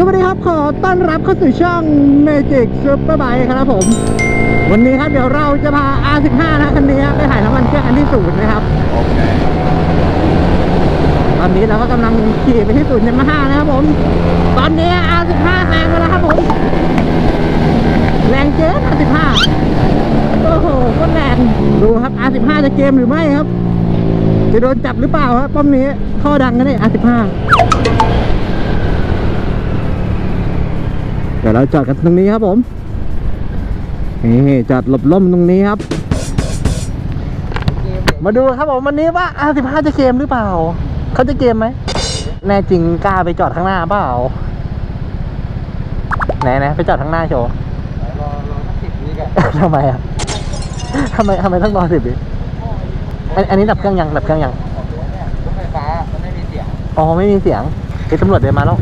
สวัสดีครับขอต้อนรับเข้าสู่ช่อง Magic Super Bike ครับผม วันนี้ครับเดี๋ยวเราจะพา R15 นะคันนี้ไปถ่ายน้ำมันเครื่องอันที่ศูนย์นะครับตอนนี้เราก็กำลังขี่ไปที่ศูนย์ยามาฮ่านะครับผม ตอนนี้ R15 แรงไปแล้วครับผม แรงเกิน R15 โอ้โหก็แรงดูครับ R15 จะเกมหรือไม่ครับ จะโดนจับหรือเปล่าครับป้อมนี้ข้อดังกันเลย R15 เดี๋ยวเราจอดกันตรงนี้ครับผมนี่จอดหลบล่มตรงนี้ครับ มาดูครับผมวันนี้ว่า R15 จะเกมหรือเปล่า เขาจะเกมไหม แน่จริงกล้าไปจอดข้างหน้าเปล่าไหนนะไปจอดข้างหน้าโชว์รอรอสักสิบวิกันทำไมอะทำไมทำไมต้องรอสิบวิอันอันนี้ดับเครื่องยังดับเครื่องยังองรถเนี่ยรถไฟฟ้ามันไม่มีเสียง อ๋อไม่มีเสียงไอ้ตำรวจเดินมาแล้ว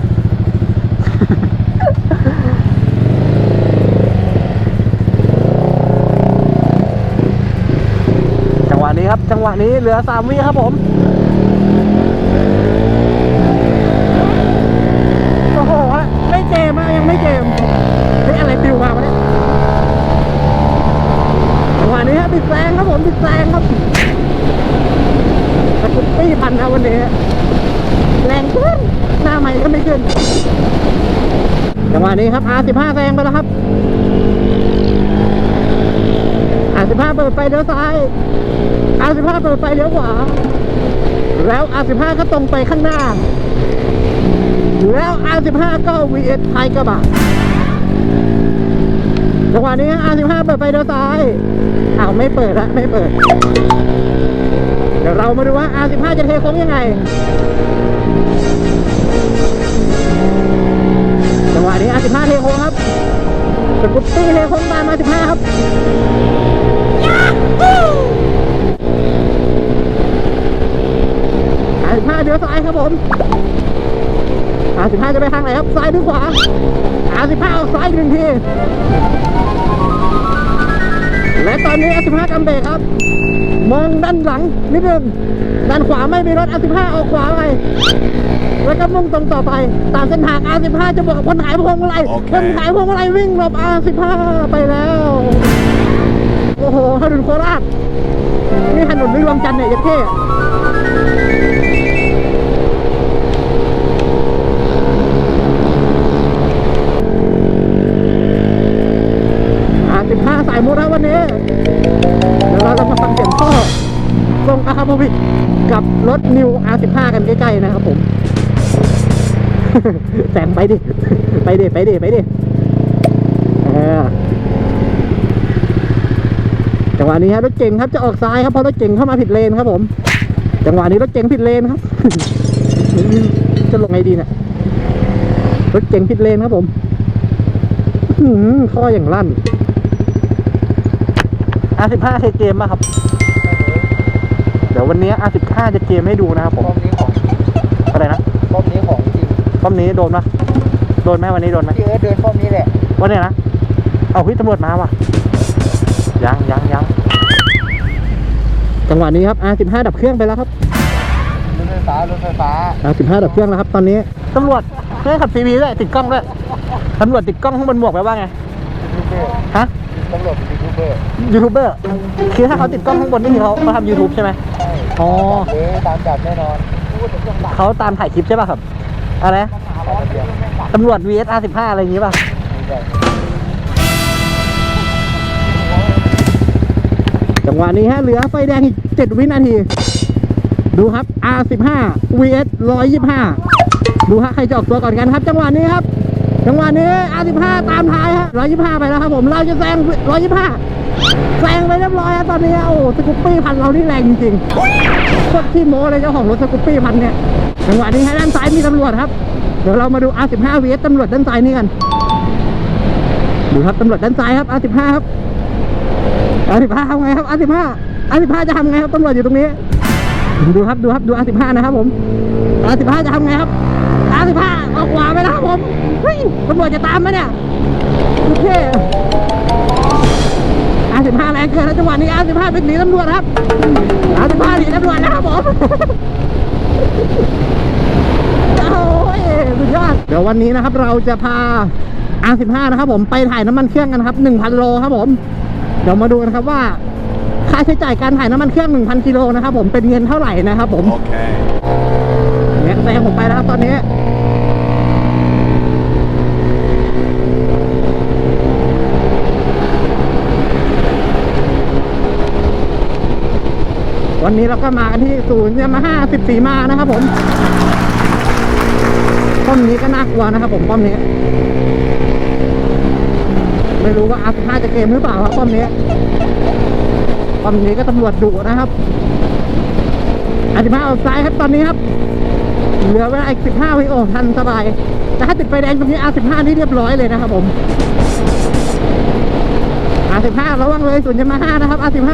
จังหวะ นี้ครับ จังหวะนี้เหลือสามวิครับผมโอ้โหไม่เกมยังไม่เกมเฮ้ยอะไรปิวมาวะเนี่ยจังหวะนี้ครับปิดแซงครับผมปิดแซงครับสกุปปี้พันครับวันนี้แรงขึ้นหน้าใหม่ก็ไม่ขึ้นจังหวะนี้ครับ R15 แซงไปแล้วครับ R15 เปิดไฟเลี้ยวซ้าย R15 เปิดไฟเลี้ยวขวา แล้ว R15 ก็ตรงไปข้างหน้า แล้ว R15 ก็ VS ท้ายกระบะจังหวะนี้ R15 เปิดไฟเลี้ยวซ้าย อ้าวไม่เปิดละไม่เปิด เดี๋ยวเรามาดูว่า R15 จะเทโค้งยังไง จังหวะนี้ R15 เทโค้งครับสกุปปี้เทโค้งตาม R15 ครับยาฮู R15 เดี๋ยวซ้ายครับผม R15 จะไปทางไหนครับซ้ายหรือขวา R15 ออกซ้ายอีกหนึ่งทีและตอนนี้ R15 กำเบรกครับ มองด้านหลังนิดนึงด้านขวาไม่มีรถ R15 ออกขวาไปแล้วก็มุ่งตรงต่อไป ตามเส้นทาง R15 จะบอกกับคนขายพวงมาลัยโอเคคนขายพวงมาลัยวิ่งหลบ R15 ไปแล้ว โอ้โหถนนโคราชนี่ถนนไม่รวมจันทร์เนี่ยยัดเท่ ตรงอาคาโมวิกกับรถนิว R15 กันใกล้ๆนะครับผมแซงไปดิ ไปดิ ไปดิ ไปดิจังหวะนี้ครับรถเก่งครับจะออกซ้ายครับเพราะรถเก่งเข้ามาผิดเลนครับผม จังหวะนี้รถเก่งผิดเลนครับ จะลงไงดีเนี่ยรถเก่งผิดเลนครับผมอืข้ออย่างลั่น R15 เคเกมป่ะครับ ดี๋ยววันนี้ R15 จะเกมให้ดูนะครับผมป้อมนี้ของอะไรนะป้อมนี้ของจริงป้อมนี้โดนปะโดนไหมวันนี้โดนไหมพี่เอิร์ธเดินป้อมนี้แหละวันนี้นะเอาพี่ตำรวจมาว่ะยังยังยังจังหวะนี้ครับ R15 ดับเครื่องไปแล้วครับรถไฟฟ้ารถไฟฟ้า R15 ดับเครื่องแล้วครับ ตอนนี้ตำรวจเพื่อนขับซีวีด้วยติดกล้องด้วยตำรวจติดกล้องข้างบนหมวกไว้ว่าไงยูทูบเบอร์ฮะตำรวจเป็นยูทูบเบอร์ยูทูบเบอร์คือถ้าเขาติดกล้องข้างบนนี่คือเขาเขาทำยูทูบใช่ไหมใช่ อ๋อเลยตามจับแน่นอนพูดแต่เครื่องดับเขาตามถ่ายคลิปใช่ป่ะครับ อะไรนะร้อนเดียวตำรวจ VS R15 อะไรอย่างงี้ป่ะใช่จังหวะนี้ฮะเหลือไฟแดงอีก 7 วินาที ดูครับ R15 VS 125 ดูฮะใครจะออกตัวก่อนกันครับ จังหวะนี้ครับ จังหวะนี้ R15 ตามท้ายฮะ125 ไปแล้วครับผม เราจะแซง125 แซงไปเรียบร้อยแล้วตอนนี้โอ้สกุปปี้พันเรานี่แรงจริงๆโคตรที่โม้เลยเจ้าของรถสกุปปี้พันเนี่ยจังหวะนี้ฮะด้านซ้ายมีตำรวจครับ เดี๋ยวเรามาดู R15 VS ตำรวจด้านซ้ายนี่กันดูครับตำรวจด้านซ้ายครับ R15 ครับอาสิบห้าทำไงครับอาสิบห้าอาสิบห้าจะทำไงครับตำรวจอยู่ตรงนี้ดูครับดูครับดูอาสิบห้านะครับผมอาสิบห้าจะทำไงครับอาสิบห้าออกขวาไปแล้วครับผมเฮ้ยตำรวจจะตามไหมเนี่ยโอเค งเกินแล้วจังหวะนี้อาสิบห้าเป็นหนีตำรวจครับอาสิบห้าหนีตำรวจแล้วครับผมโอ้ยสุดยอดเดี๋ยววันนี้นะครับเราจะพา R15 นะครับผมไปถ่ายน้ำมันเครื่องกันครับ 1,000 โลครับผม เดี๋ยวมาดูกันครับว่า ค่าใช้จ่ายการถ่ายน้ำมันเครื่อง 1,000 กิโลนะครับผมเป็นเงินเท่าไหร่นะครับผม Okay. เนี่ยแซงผมไปแล้วครับตอนนี้ วันนี้เราก็มากันที่ศูนย์ยามาฮ่า14มานะครับผมป้อมนี้ก็น่ากลัวนะครับผมป้อมนี้ ไม่รู้ว่าอาร์5จะเกมหรือเปล่าครับป้อมนี้ป้อมนี้ก็ตำรวจดุนะครับอาร์5ออกซ้ายครับตอนนี้ครับ เหลือเวลาอีก15วิโอทันสบาย แต่ถ้าติดไฟแดงตรงนี้ R15 นี่เรียบร้อยเลยนะครับผม R15 ระวังเลยส่วนยามาฮ่านะครับ R15 จังห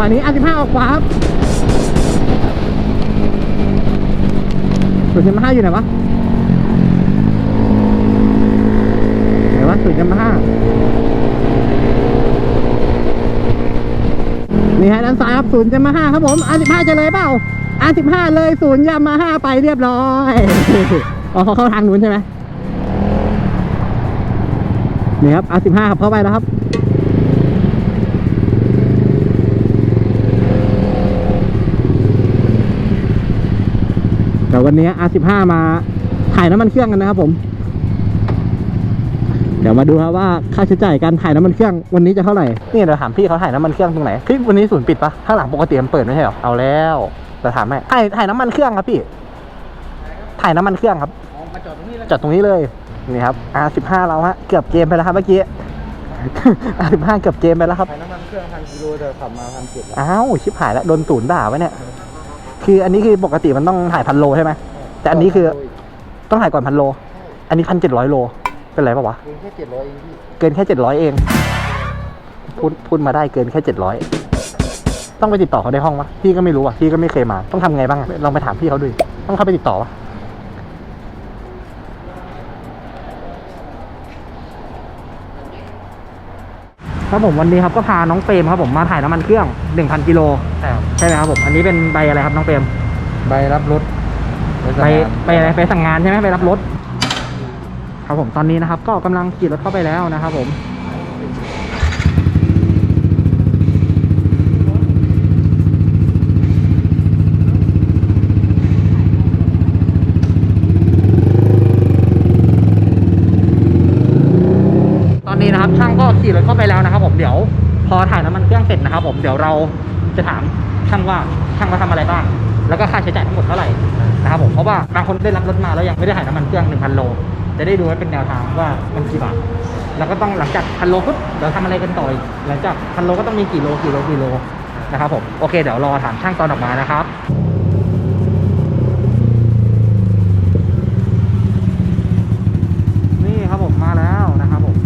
วะนี้ R15 ออกขวาครับส่วนยามาฮ่าอยู่ไหนวะไหนวะส่วนยามาฮ่านี่ฮะด้านซ้ายครับศูนย์ยามาฮ่าครับผม R15 จะเลยเปล่า R15 เลยศูนย์ยามาฮ่าไปเรียบร้อยอ๋อเขาเข้าทางนู้นใช่ไหมนี่ครับ R15 ครับเข้าไปแล้วครับ แต่วันนี้ R15 มาถ่ายน้ำมันเครื่องกันนะครับผม เดี๋ยวมาดูครับว่าค่าใช้จ่ายการถ่ายน้ำมันเครื่องวันนี้จะเท่าไหร่ นี่เดี๋ยวถามพี่เขาถ่ายน้ำมันเครื่องตรงไหนพี่วันนี้ศูนย์ปิดปะข้างหลังปกติมันเปิดไม่ใช่หรอ เอาแล้วเดี๋ยวถามให้ถ่ายถ่ายน้ำมันเครื่องครับพี่ ถ่ายน้ำมันเครื่องครับมาจอดตรงนี้เลยจอดตรงนี้เลย นี่ครับ R15 เราฮะ เกือบเกมไปแล้วครับเมื่อกี้ R15 เกือบเกมไปแล้วครับใช้น้ำมันเครื่องพันกิโลแต่ขับมาพันเจ็ดอ้าวชิบหายแล้วโดนศูนย์ด่าไว้เนี่ย คืออันนี้คือปกติมันต้องถ่ายพันโลใช่ไหม แต่อันนี้คือต้องถ่ายก่อนพันโล อันนี้พันเจ็ดร้อยโล เป็นไรปะวะเพียงแค่เจ็ดร้อยเองพี่เกินแค่เจ็ดร้อยเอง พูดพูดมาได้เกินแค่เจ็ดร้อย ต้องไปติดต่อเขาในห้องวะพี่ก็ไม่รู้อะ พี่ก็ไม่เคยมา ต้องทำไงบ้างอะลองไปถามพี่เขาดูดิต้องเข้าไปติดต่อวะ ครับผมวันนี้ครับก็พาน้องเปรมครับผมมาถ่ายน้ำมันเครื่องหนึ่งพันกิโลใช่ไหมครับผมอันนี้เป็นใบอะไรครับน้องเปรมใบรับรถไปไปอะไรไปสั่งงานใช่ไหมไปรับรถครับผมตอนนี้นะครับ ก็กำลังขี่รถเข้าไปแล้วนะครับผม ตอนนี้นะครับ ช่างก็ ขี่รถเข้าไปแล้วนะครับผมเดี๋ยวพอถ่ายน้ำมันเครื่องเสร็จนะครับผมเดี๋ยวเราจะถามช่างว่าช่างมาทำอะไรบ้าง แล้วก็ค่าใช้จ่ายทั้งหมดเท่าไหร่นะครับผมเพราะว่าบางคนได้รับรถมาแล้วยังไม่ได้ถ่ายน้ำมันเครื่อง1,000โลจะได้ดูไว้เป็นแนวทางว่ามันกี่บาทแล้วก็ต้องหลังจากพันโลปุ๊บเดี๋ยวทำอะไรกันต่ออีกหลังจากพันโลก็ต้องมีกี่โลกี่โลกี่โลนะครับผมโอเคเดี๋ยวรอถามช่างตอนออกมานะครับ นี่ครับผมมาแล้วนะครับผม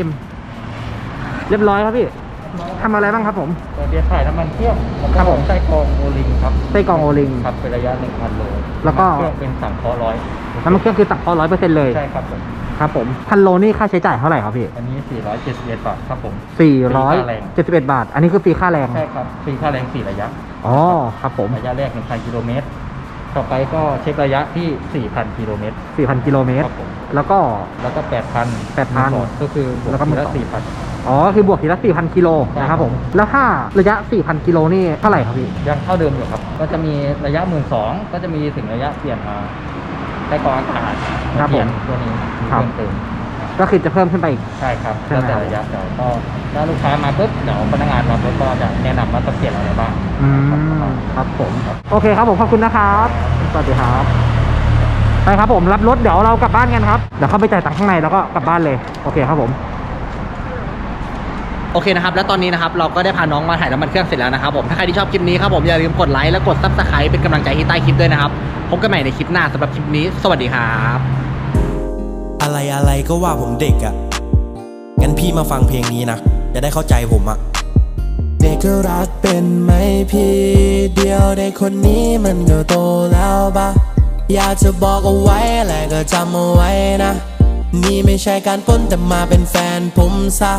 R1.5M เรียบร้อยครับพี่ทำอะไรบ้างครับผม ตัวเดียวถ่ายน้ำมันเครื่องแล้วครัก็บผม ใส่กรองโอลิงครับไส้กรองโอลิง ขับเป็นระยะหนึ่งพันโลแล้วก็ เครื่องเป็นสั่งเคอร้อยน้ำมันเครื่องคือตักพอร้อยเปอร์เซ็นต์เลย ใช่ครับผมครับผมพันโลนี่ค่าใช้จ่ายเท่าไหร่ครับพี่อันนี้สี่ร้อยเจ็ดสิบเอ็ดบาทครับผม สี่ร้อยฟรีค่าแรงเจ็ดสิบเอ็ดบาท อันนี้คือฟรีค่าแรง ใช่ครับฟรีค่าแรงสี่ระยะ อ๋อ ครับผมระยะแรกหนึ่งพันกิโลเมตร ต่อไปก็เช็คระยะที่สี่พันกิโลเมตรสี่พันกิโลเมตร ครับผม แล้วก็ แล้วก็แปดพัน8,000ก็คือบวกแล้วก็ทีละ1,200สี่พันอ๋อ คือบวกทีละสี่พันกิโลใช่นะครับผม แล้วถ้าระยะสี่พันกิโลนี่เท่าไหร่ครับพี่ ยังเท่าเดิมอยู่ครับ ก็จะมีระยะหมื่นสองก็จะมีถึงระยะเปลี่ยนมาได้กรองอากาศครับผมเปลี่ยนตัวนี้ครับ เพิ่มเติมก็คือจะเพิ่มขึ้นไปอีก ใช่ครับใช่ไหม แล้วแต่ระยะเดี๋ยวก็ถ้าลูกค้ามาปุ๊บเดี๋ยวพนักงานมาปุ๊บก็จะแนะนำว่าต้องเปลี่ยนอะไรบ้าง อืม ครับผม โอเคครับผม ขอบคุณนะครับ สวัสดีครับ ไปครับผมรับรถเดี๋ยวเรากลับบ้านกันครับเดี๋ยวเข้าไปจ่ายตังค์ข้างในแล้วก็กลับบ้านเลยโอเคครับผมโอเคนะครับ แล้วตอนนี้นะครับเราก็ได้พาน้องมาถ่ายน้ำมันเครื่องเสร็จแล้วนะครับผม ถ้าใครที่ชอบคลิปนี้ครับผมอย่าลืมกดไลค์และกดซับสไครป์เป็นกำลังใจให้ใต้คลิปด้วยนะครับ พบกันใหม่ในคลิปหน้าสำหรับคลิปนี้ สวัสดีครับ อะไรอะไรก็ว่าผมเด็กอะ่ะ งั้นพี่มาฟังเพลงนี้นะ จะได้เข้าใจผมอะ่ะ เด็กก็รักเป็นไหมพี่ เดียวเด็กคนนี้มันก็โตแล้วปะ อยากจะบอกเอาไว้แหละก็จำเอาไว้นะ นี่ไม่ใช่การป้นแต่มาเป็นแฟนผมซะ